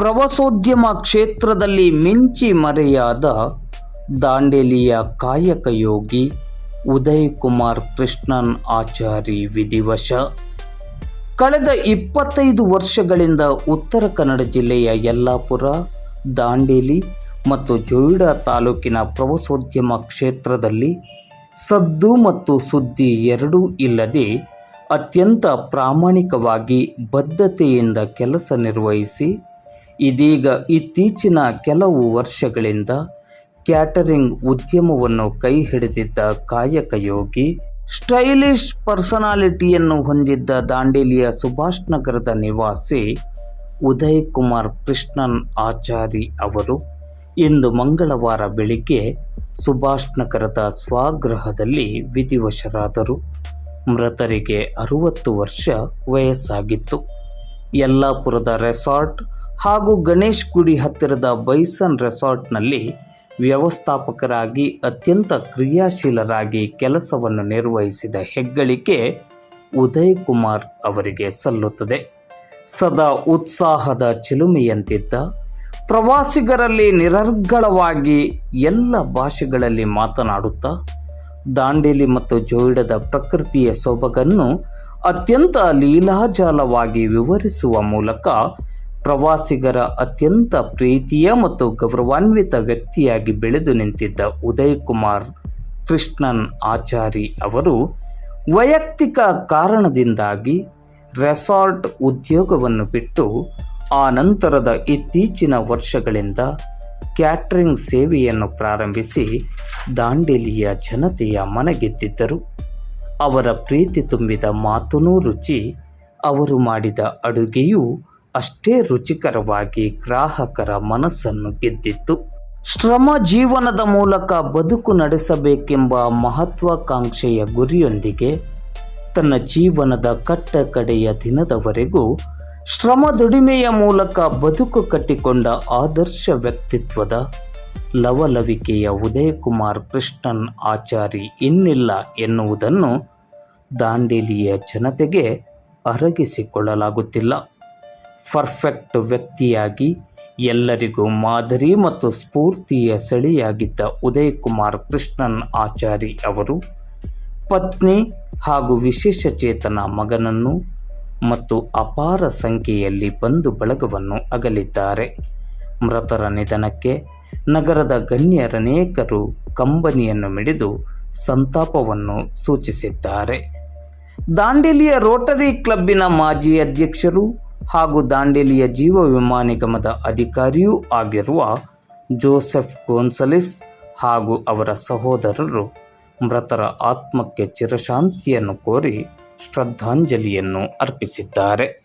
ಪ್ರವಾಸೋದ್ಯಮ ಕ್ಷೇತ್ರದಲ್ಲಿ ಮಿಂಚಿ ಮರೆಯಾದ ದಾಂಡೇಲಿಯ ಕಾಯಕ ಯೋಗಿ ಉದಯ್ ಕುಮಾರ್ ಕೃಷ್ಣನ್ ಆಚಾರಿ ವಿಧಿವಶ. ಕಳೆದ ಇಪ್ಪತ್ತೈದು ವರ್ಷಗಳಿಂದ ಉತ್ತರ ಕನ್ನಡ ಜಿಲ್ಲೆಯ ಯಲ್ಲಾಪುರ, ದಾಂಡೇಲಿ ಮತ್ತು ಜೋಯಿಡಾ ತಾಲೂಕಿನ ಪ್ರವಾಸೋದ್ಯಮ ಕ್ಷೇತ್ರದಲ್ಲಿ ಸದ್ದು ಮತ್ತು ಸುದ್ದಿ ಎರಡೂ ಇಲ್ಲದೆ ಅತ್ಯಂತ ಪ್ರಾಮಾಣಿಕವಾಗಿ ಬದ್ಧತೆಯಿಂದ ಕೆಲಸ ನಿರ್ವಹಿಸಿ ಇದೀಗ ಇತ್ತೀಚಿನ ಕೆಲವು ವರ್ಷಗಳಿಂದ ಕ್ಯಾಟರಿಂಗ್ ಉದ್ಯಮವನ್ನು ಕೈ ಹಿಡಿದಿದ್ದ ಕಾಯಕ ಯೋಗಿ ಸ್ಟೈಲಿಶ್ ಪರ್ಸನಾಲಿಟಿಯನ್ನು ಹೊಂದಿದ್ದ ದಾಂಡೇಲಿಯ ಸುಭಾಷ್ ನಗರದ ನಿವಾಸಿ ಉದಯ್ ಕುಮಾರ್ ಕೃಷ್ಣನ್ ಆಚಾರಿ ಅವರು ಇಂದು ಮಂಗಳವಾರ ಬೆಳಿಗ್ಗೆ ಸುಭಾಷ್ ನಗರದ ಸ್ವಗೃಹದಲ್ಲಿ ವಿಧಿವಶರಾದರು. ಮೃತರಿಗೆ ಅರುವತ್ತು ವರ್ಷ ವಯಸ್ಸಾಗಿತ್ತು. ಯಲ್ಲಾಪುರದ ರೆಸಾರ್ಟ್ ಹಾಗೂ ಗಣೇಶ್ ಗುಡಿ ಹತ್ತಿರದ ಬೈಸನ್ ರೆಸಾರ್ಟ್ನಲ್ಲಿ ವ್ಯವಸ್ಥಾಪಕರಾಗಿ ಅತ್ಯಂತ ಕ್ರಿಯಾಶೀಲರಾಗಿ ಕೆಲಸವನ್ನು ನಿರ್ವಹಿಸಿದ ಹೆಗ್ಗಳಿಕೆ ಉದಯ್ ಕುಮಾರ್ ಅವರಿಗೆ ಸಲ್ಲುತ್ತದೆ. ಸದಾ ಉತ್ಸಾಹದ ಚಿಲುಮೆಯಂತಿದ್ದ, ಪ್ರವಾಸಿಗರಲ್ಲಿ ನಿರರ್ಗಳವಾಗಿ ಎಲ್ಲ ಭಾಷೆಗಳಲ್ಲಿ ಮಾತನಾಡುತ್ತಾ, ದಾಂಡೇಲಿ ಮತ್ತು ಜೋಯಿಡದ ಪ್ರಕೃತಿಯ ಸೊಬಗನ್ನು ಅತ್ಯಂತ ಲೀಲಾಜಾಲವಾಗಿ ವಿವರಿಸುವ ಮೂಲಕ ಪ್ರವಾಸಿಗರ ಅತ್ಯಂತ ಪ್ರೀತಿಯ ಮತ್ತು ಗೌರವಾನ್ವಿತ ವ್ಯಕ್ತಿಯಾಗಿ ಬೆಳೆದು ನಿಂತಿದ್ದ ಉದಯ್ ಕುಮಾರ್ ಕೃಷ್ಣನ್ ಆಚಾರಿ ಅವರು ವೈಯಕ್ತಿಕ ಕಾರಣದಿಂದಾಗಿ ರೆಸಾರ್ಟ್ ಉದ್ಯೋಗವನ್ನು ಬಿಟ್ಟು ಆ ನಂತರದ ಇತ್ತೀಚಿನ ವರ್ಷಗಳಿಂದ ಕ್ಯಾಟ್ರಿಂಗ್ ಸೇವೆಯನ್ನು ಪ್ರಾರಂಭಿಸಿ ದಾಂಡೇಲಿಯ ಜನತೆಯ ಮನಗೆದ್ದಿದ್ದರು ಅವರ ಪ್ರೀತಿ ತುಂಬಿದ ಮಾತುನೂ ರುಚಿ, ಅವರು ಮಾಡಿದ ಅಡುಗೆಯೂ ಅಷ್ಟೇ ರುಚಿಕರವಾಗಿ ಗ್ರಾಹಕರ ಮನಸ್ಸನ್ನು ಗೆದ್ದಿತ್ತು. ಶ್ರಮ ಜೀವನದ ಮೂಲಕ ಬದುಕು ನಡೆಸಬೇಕೆಂಬ ಮಹತ್ವಾಕಾಂಕ್ಷೆಯ ಗುರಿಯೊಂದಿಗೆ ತನ್ನ ಜೀವನದ ಕಟ್ಟ ಕಡೆಯ ದಿನದವರೆಗೂ ಶ್ರಮ ದುಡಿಮೆಯ ಮೂಲಕ ಬದುಕು ಕಟ್ಟಿಕೊಂಡ ಆದರ್ಶ ವ್ಯಕ್ತಿತ್ವದ ಲವಲವಿಕೆಯ ಉದಯಕುಮಾರ್ ಕೃಷ್ಣನ್ ಆಚಾರಿ ಇನ್ನಿಲ್ಲ ಎನ್ನುವುದನ್ನು ದಾಂಡೇಲಿಯ ಜನತೆಗೆ ಅರಗಿಸಿಕೊಳ್ಳಲಾಗುತ್ತಿಲ್ಲ. ಪರ್ಫೆಕ್ಟ್ ವ್ಯಕ್ತಿಯಾಗಿ ಎಲ್ಲರಿಗೂ ಮಾದರಿ ಮತ್ತು ಸ್ಫೂರ್ತಿಯ ಸೆಳೆಯಾಗಿದ್ದ ಉದಯ್ ಕುಮಾರ್ ಕೃಷ್ಣನ್ ಆಚಾರಿ ಅವರು, ಪತ್ನಿ ಹಾಗೂ ವಿಶೇಷ ಚೇತನ ಮಗನನ್ನು ಮತ್ತು ಅಪಾರ ಸಂಖ್ಯೆಯಲ್ಲಿ ಬಂಧು ಬಳಗವನ್ನು ಅಗಲಿದ್ದಾರೆ. ಮೃತರ ನಿಧನಕ್ಕೆ ನಗರದ ಗಣ್ಯರನೇಕರು ಕಂಬನಿಯನ್ನು ಮಿಡಿದು ಸಂತಾಪವನ್ನು ಸೂಚಿಸಿದ್ದಾರೆ. ದಾಂಡೇಲಿಯ ರೋಟರಿ ಕ್ಲಬ್ಬಿನ ಮಾಜಿ ಅಧ್ಯಕ್ಷರು ಹಾಗೂ ದಾಂಡೇಲಿಯ ಜೀವ ವಿಮಾ ನಿಗಮದ ಅಧಿಕಾರಿಯೂ ಆಗಿರುವ ಜೋಸೆಫ್ ಗೋನ್ಸಲಿಸ್ ಹಾಗೂ ಅವರ ಸಹೋದರರು ಮೃತರ ಆತ್ಮಕ್ಕೆ ಚಿರಶಾಂತಿಯನ್ನು ಕೋರಿ ಶ್ರದ್ಧಾಂಜಲಿಯನ್ನು ಅರ್ಪಿಸಿದ್ದಾರೆ.